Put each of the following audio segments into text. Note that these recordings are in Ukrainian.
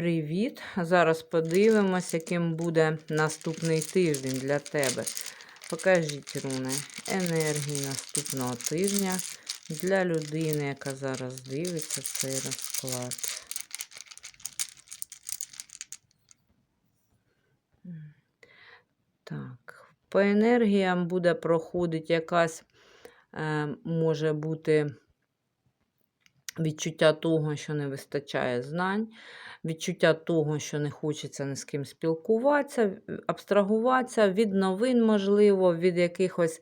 Привіт! Зараз подивимось, яким буде наступний тиждень для тебе. Покажіть, руни, енергії наступного тижня для людини, яка зараз дивиться цей розклад. Так, по енергіям буде проходити якась, е, може бути відчуття того, що не вистачає знань, відчуття того, що не хочеться ні з ким спілкуватися, абстрагуватися від новин, можливо, від якихось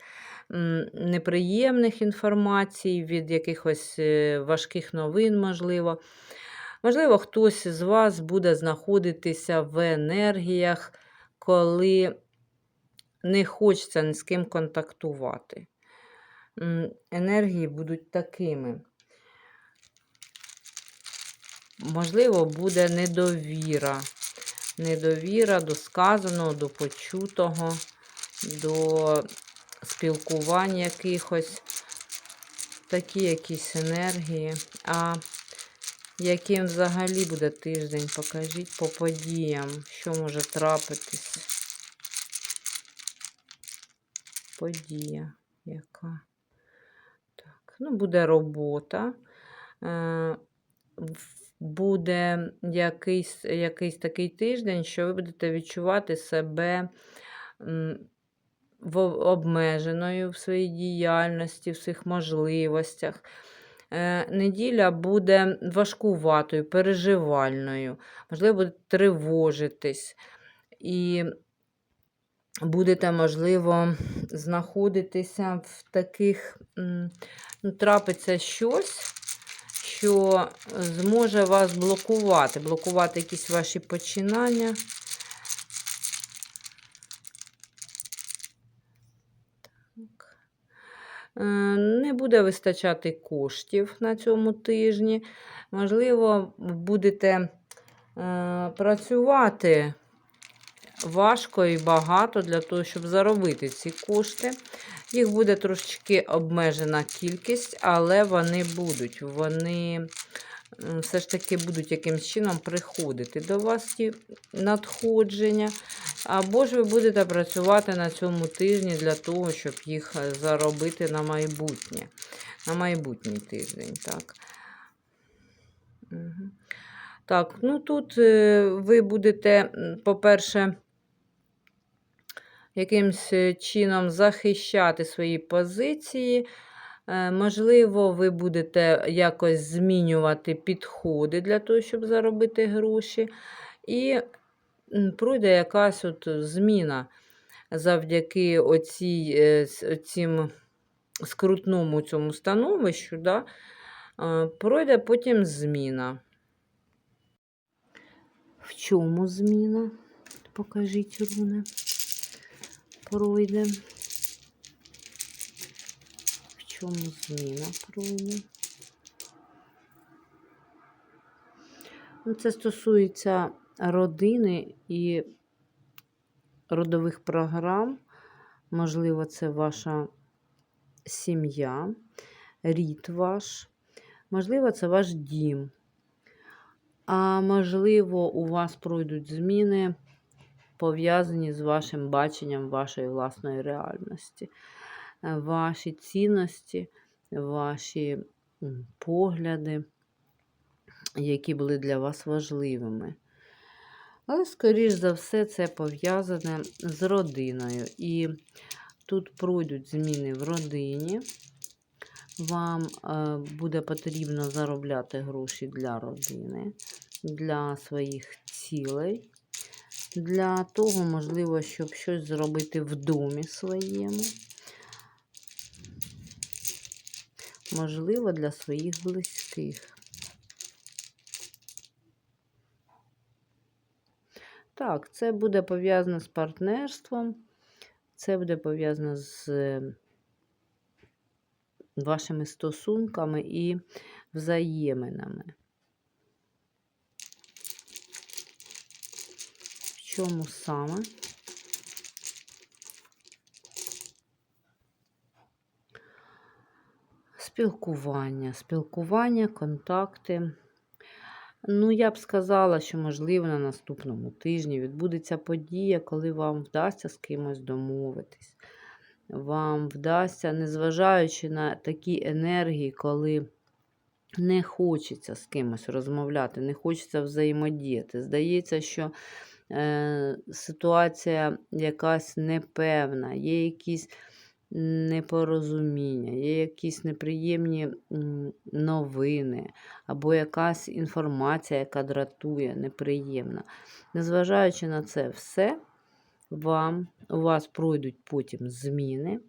неприємних інформацій, від якихось е, важких новин, можливо. Можливо, хтось з вас буде знаходитися в енергіях, коли не хочеться ні з ким контактувати. Енергії будуть такими. Можливо, буде недовіра. Недовіра до сказаного, до почутого, до спілкувань якихось. Такі якісь енергії. А яким взагалі буде тиждень? Покажіть по подіям, що може трапитись. Подія яка? Так, ну, буде робота. Буде якийсь, якийсь такий тиждень, що ви будете відчувати себе обмеженою в своїй діяльності, в своїх можливостях. Е, неділя буде важкуватою, переживальною, можливо, буде тривожитись. І будете, можливо, знаходитися в таких, ну, трапиться щось, що зможе вас блокувати, блокувати якісь ваші починання. Е, не буде вистачати коштів на цьому тижні. Можливо, будете е, працювати важко і багато для того, щоб заробити ці кошти. Їх буде трошечки обмежена кількість, але вони будуть. Вони все ж таки будуть якимось чином приходити до вас ті надходження. Або ж ви будете працювати на цьому тижні для того, щоб їх заробити на майбутнє. На майбутній тиждень. Так, так ну тут е, ви будете, по-перше, якимось е, чином захищати свої позиції. Е, можливо, ви будете якось змінювати підходи для того, щоб заробити гроші. І пройде якась от зміна завдяки оцій, е, цим скрутному цьому становищу, да, пройде потім зміна. В чому зміна? Покажіть руни пройде. В чому зміна пройде? Ну, Це стосується родини і родових програм. Можливо, це ваша сім'я, рід ваш, можливо, це ваш дім. А можливо, у вас пройдуть зміни пов'язані з вашим баченням вашої власної реальності. Е, ваші цінності, ваші погляди, які були для вас важливими. Але, скоріш за все, це пов'язане з родиною. І тут пройдуть зміни в родині. Вам е, буде потрібно заробляти гроші для родини, для своїх цілей для того, можливо, щоб щось зробити в домі своєму. Можливо, для своїх близьких. Так, це буде пов'язано з партнерством, це буде пов'язано з вашими стосунками і взаєминами. Чому саме? Спілкування, спілкування, контакти. Ну, я б сказала, що, можливо, на наступному тижні відбудеться подія, коли вам вдасться з кимось домовитись. Вам вдасться, незважаючи на такі енергії, коли не хочеться з кимось розмовляти, не хочеться взаємодіяти. Здається, що ситуація якась непевна, є якісь непорозуміння, є якісь неприємні новини, або якась інформація, яка дратує, неприємна. Незважаючи на це все, вам, у вас пройдуть потім зміни,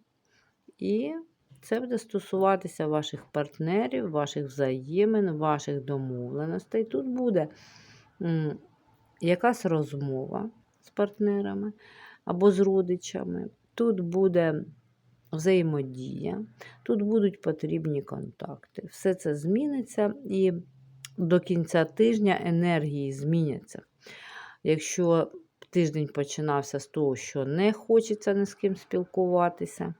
і це буде стосуватися ваших партнерів, ваших взаємин, ваших домовленостей. Тут буде якась розмова з партнерами або з родичами. Тут буде взаємодія, тут будуть потрібні контакти. Все це зміниться і до кінця тижня енергії зміняться. Якщо тиждень починався з того, що не хочеться ні з ким спілкуватися,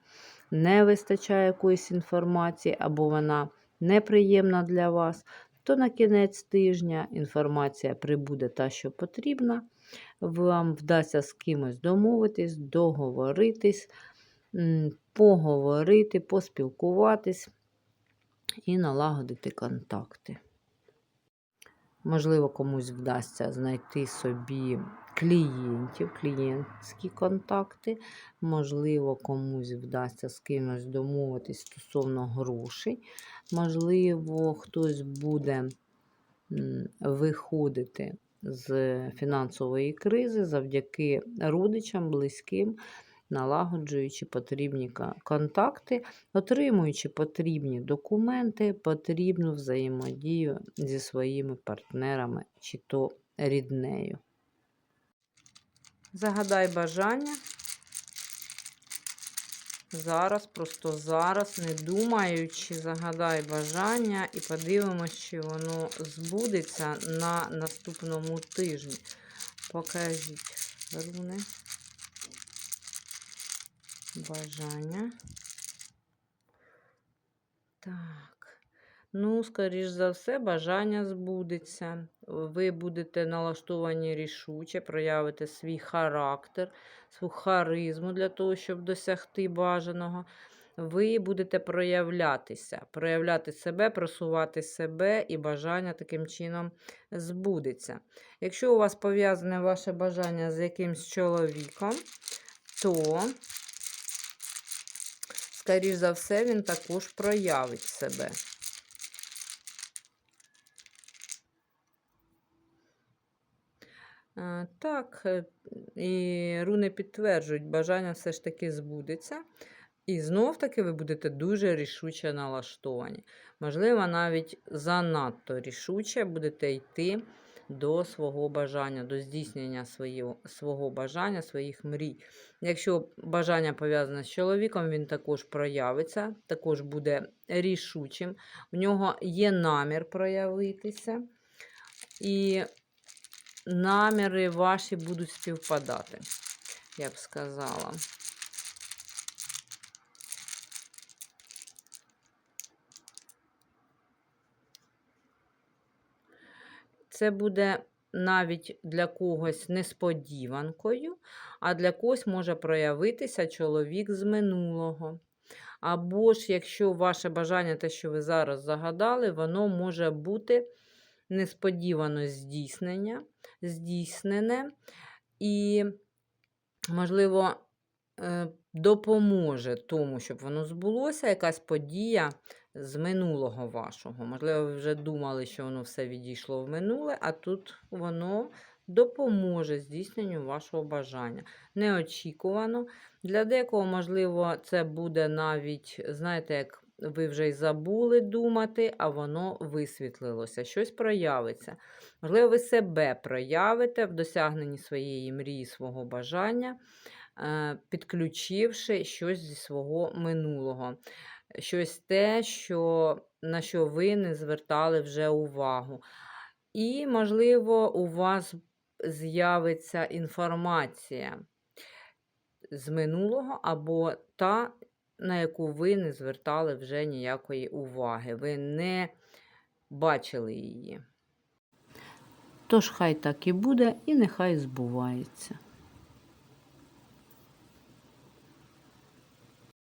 не вистачає якоїсь інформації, або вона неприємна для вас, то на кінець тижня інформація прибуде та, що потрібна. Вам вдасться з кимось домовитись, договоритись, поговорити, поспілкуватись і налагодити контакти. Можливо, комусь вдасться знайти собі клієнтів, клієнтські контакти. Можливо, комусь вдасться з кимось домовитись стосовно грошей. Можливо, хтось буде виходити з фінансової кризи завдяки родичам, близьким, налагоджуючи потрібні контакти, отримуючи потрібні документи, потрібну взаємодію зі своїми партнерами чи то ріднею. Загадай бажання. Зараз, просто зараз, не думаючи, загадай бажання і подивимось, чи воно збудеться на наступному тижні. Покажіть руни. Бажання. Так. Ну, скоріш за все, бажання збудеться. Ви будете налаштовані рішуче, проявите свій характер, свою харизму для того, щоб досягти бажаного. Ви будете проявлятися, проявляти себе, просувати себе, і бажання таким чином збудеться. Якщо у вас пов'язане ваше бажання з якимсь чоловіком, то, скоріш за все, він також проявить себе. Е, Так, е, і руни підтверджують, бажання все ж таки збудеться. І знов таки ви будете дуже рішуче налаштовані. Можливо, навіть занадто рішуче будете йти до свого бажання, до здійснення свого, свого бажання, своїх мрій. Якщо бажання пов'язане з чоловіком, він також проявиться, також буде рішучим. В нього є намір проявитися. І наміри ваші будуть співпадати, я б сказала. Це буде навіть для когось несподіванкою, а для когось може проявитися чоловік з минулого. Або ж, якщо ваше бажання, те, що ви зараз загадали, воно може бути несподівано здійснення, здійснене і, можливо, е, допоможе тому, щоб воно збулося, якась подія з минулого вашого. Можливо, ви вже думали, що воно все відійшло в минуле, а тут воно допоможе здійсненню вашого бажання. Неочікувано. Для декого, можливо, це буде навіть, знаєте, як ви вже й забули думати, а воно висвітлилося, щось проявиться. Можливо, ви себе проявите в досягненні своєї мрії, свого бажання, е, підключивши щось зі свого минулого. Щось те, що, на що ви не звертали вже увагу. І, можливо, у вас з'явиться інформація з минулого або та, на яку ви не звертали вже ніякої уваги. Ви не бачили її. Тож хай так і буде, і нехай збувається.